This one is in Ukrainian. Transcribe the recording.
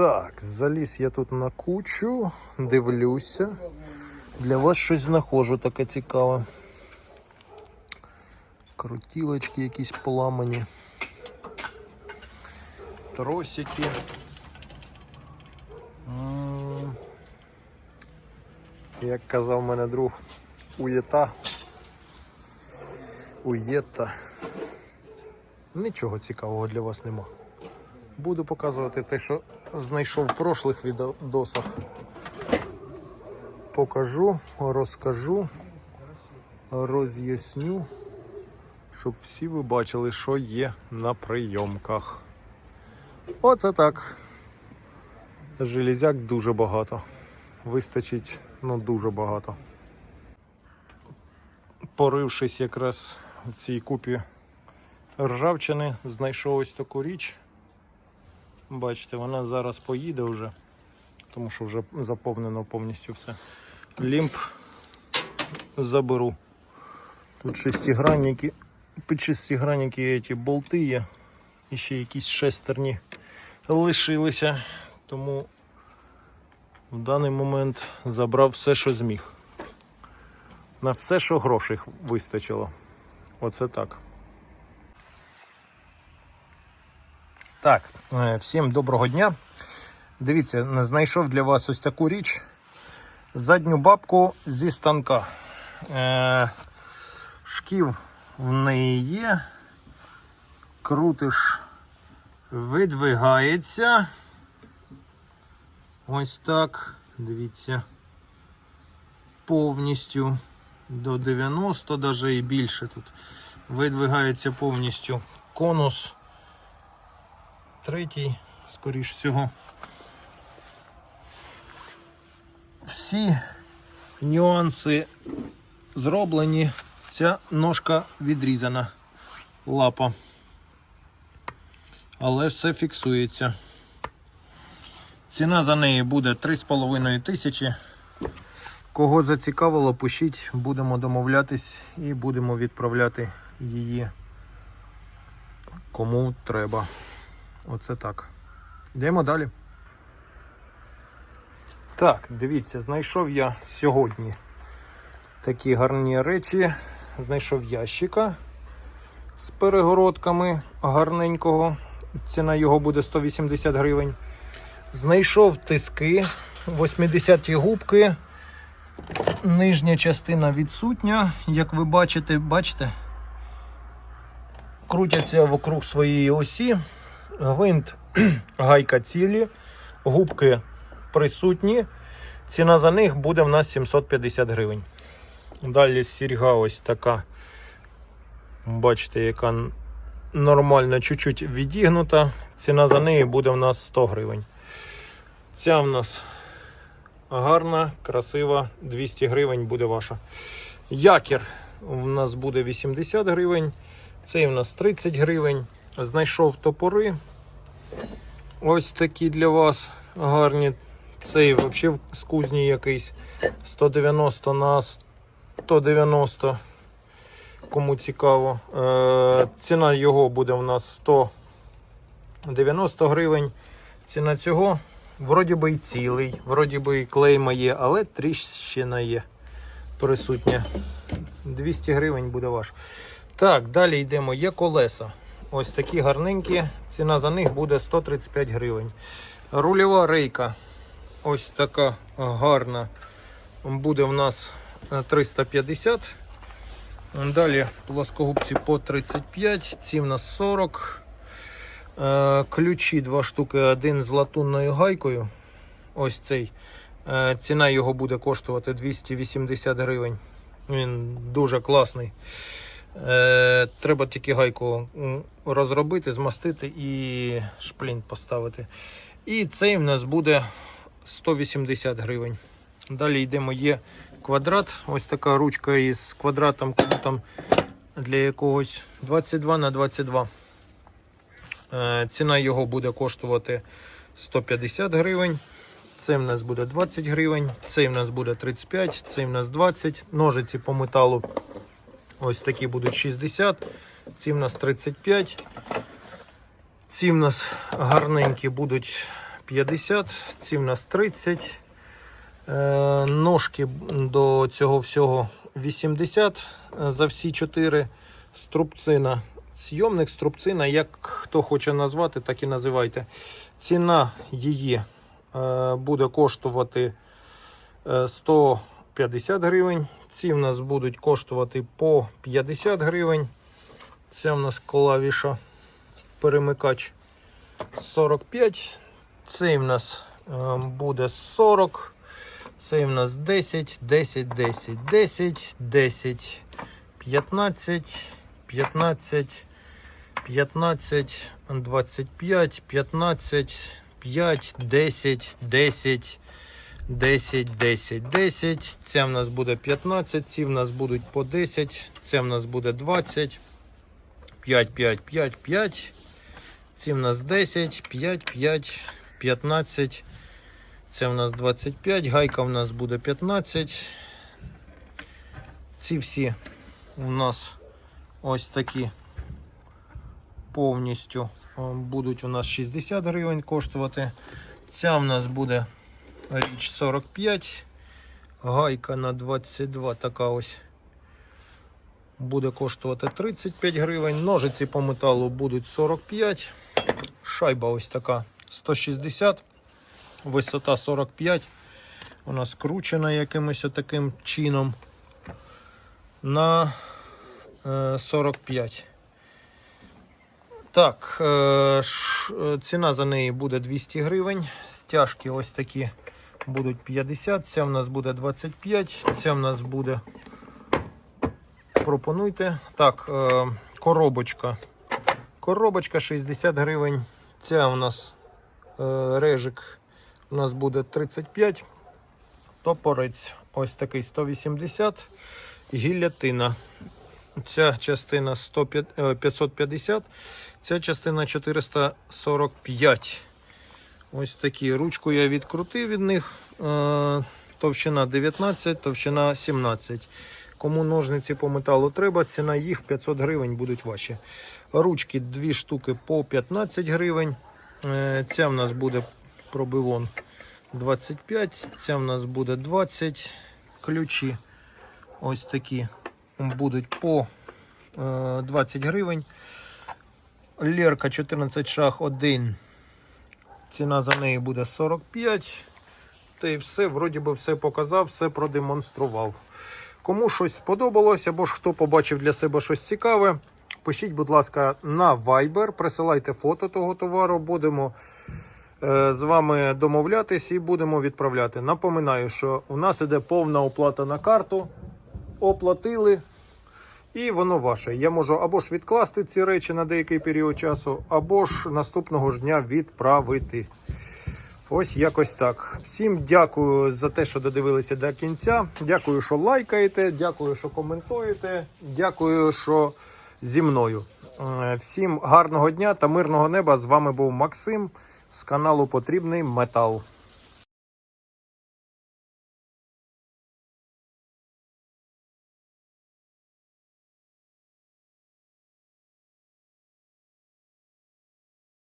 Так, заліз я тут на кучу, дивлюся. Для вас щось знаходжу таке цікаве. Крутілочки якісь поламані. Тросики. Як казав мене друг, уєта. Уєта. Нічого цікавого для вас нема. Буду показувати те, що знайшов в прошлих відосах. Покажу, розкажу, роз'ясню, щоб всі ви бачили, що є на прийомках. Оце так. Железяк дуже багато. Вистачить ну дуже багато. Порившись якраз в цій купі ржавчини, знайшов ось таку річ. Бачите, вона зараз поїде вже, тому що вже заповнено повністю все. Лімп заберу. Тут шестигранники, під шестигранники ці болти є. І ще якісь шестерні лишилися. Тому в даний момент забрав все, що зміг. На все, що грошей вистачило. Оце так. Так, е, всім доброго дня. Дивіться, знайшов для вас ось таку річ. Задню бабку зі станка. Е, шків в неї є. Крутиш, видвигається. Ось так. Дивіться. Повністю до 90, навіть і більше тут. Видвигається повністю конус третій, скоріш всього. Всі нюанси зроблені. Ця ножка відрізана, лапа. Але все фіксується. Ціна за неї буде 3,5 тисячі. Кого зацікавило, пишіть, будемо домовлятись і будемо відправляти її кому треба. Оце так. Йдемо далі. Так, дивіться, знайшов я сьогодні такі гарні речі. Знайшов ящика з перегородками гарненького. Ціна його буде 180 гривень. Знайшов тиски, 80-ті губки. Нижня частина відсутня, як ви бачите, бачите, крутяться вокруг своєї осі. Гвинт гайка цілі, губки присутні. Ціна за них буде в нас 750 гривень. Далі сірга ось така. Бачите, яка нормально чуть-чуть відігнута. Ціна за неї буде в нас 100 гривень. Ця в нас гарна, красива, 200 гривень буде ваша. Якір у нас буде 80 гривень. Цей у нас 30 гривень. Знайшов топори. Ось такі для вас гарні. Цей взагалі з кузні якийсь 190 на 190. Кому цікаво. Е, ціна його буде у нас 190 гривень. Ціна цього вроді би і цілий, вроді би і клейма є, але тріщина є присутня. 200 гривень буде ваш. Так, далі йдемо. Є колеса. Ось такі гарненькі. Ціна за них буде 135 гривень. Рульова рейка. Ось така гарна. Буде в нас 350. Далі плоскогубці по 35, ці в нас 40. Е, Ключі два штуки, один з латунною гайкою. Ось цей. Е, Ціна його буде коштувати 280 гривень. Він дуже класний. Е, Треба тільки гайку розробити, змастити і шплінт поставити. І цей в нас буде 180 гривень. Далі йдемо, є квадрат. Ось така ручка із квадратом там для якогось 22 на 22. Е, Ціна його буде коштувати 150 гривень. Цей в нас буде 20 гривень, цей в нас буде 35, цей в нас 20. Ножиці по металу ось такі будуть 60, ці в нас 35. Ці в нас гарненькі будуть 50, ці в нас 30. Е, ножки до цього всього 80 е, за всі 4. Струбцина. Сйомник, струбцина, як хто хоче назвати, так і називайте. Ціна її е, буде коштувати е, 150 гривень. Ці в нас будуть коштувати по 50 гривень. Це в нас клавіша перемикач 45. Цей в нас е, буде 40. Цей в нас 10, 10, 10, 10, 10, 15, 15, 15, 25, 15, 5, 10, 10, 10, 10, 10. Це в нас буде 15, ці в нас будуть по 10, це в нас буде 20, 5, 5, 5, 5. Ці в нас 10, 5, 5, 15. Це в нас 25, гайка в нас буде 15. Ці всі у нас ось такі повністю е, будуть у нас 60 гривень коштувати. Ця в нас буде річ 45. Гайка на 22 така ось буде коштувати 35 гривень. Ножиці по металу будуть 45. Шайба ось така 160. Висота 45. Вона скручена якимось таким чином на е, 45. Так, е, е, ціна за неї буде 200 гривень. Стяжки ось такі будуть 50. Ця в нас буде 25. Ця в нас буде. Пропонуйте. Так, е, коробочка. Коробочка 60 гривень. Ця у нас е, режик у нас буде 35. Топорець ось такий 180. Гіллятина. Ця частина 105, е, 550, ця частина 445. Ось такі. Ручку я відкрутив від них. Е, Товщина 19, товщина 17. Кому ножниці по металу треба, ціна їх 500 гривень будуть ваші. Ручки дві штуки по 15 гривень. Е, Ця в нас буде пробивон 25, ця в нас буде 20. Ключі ось такі будуть по е, 20 гривень. Лерка 14 шаг 1. Ціна за неї буде 45. Та й все, вроді би все показав, все продемонстрував. Кому щось сподобалось, або ж хто побачив для себе щось цікаве, пишіть, будь ласка, на Viber, присилайте фото того товару, будемо е, з вами домовлятись і будемо відправляти. Напоминаю, що у нас іде повна оплата на карту. Оплатили, і воно ваше. Я можу або ж відкласти ці речі на деякий період часу, або ж наступного ж дня відправити. Ось якось так. Всім дякую за те, що додивилися до кінця. Дякую, що лайкаєте, дякую, що коментуєте. Дякую, що зі мною. Е, Всім гарного дня та мирного неба. З вами був Максим з каналу Потрібний Метал.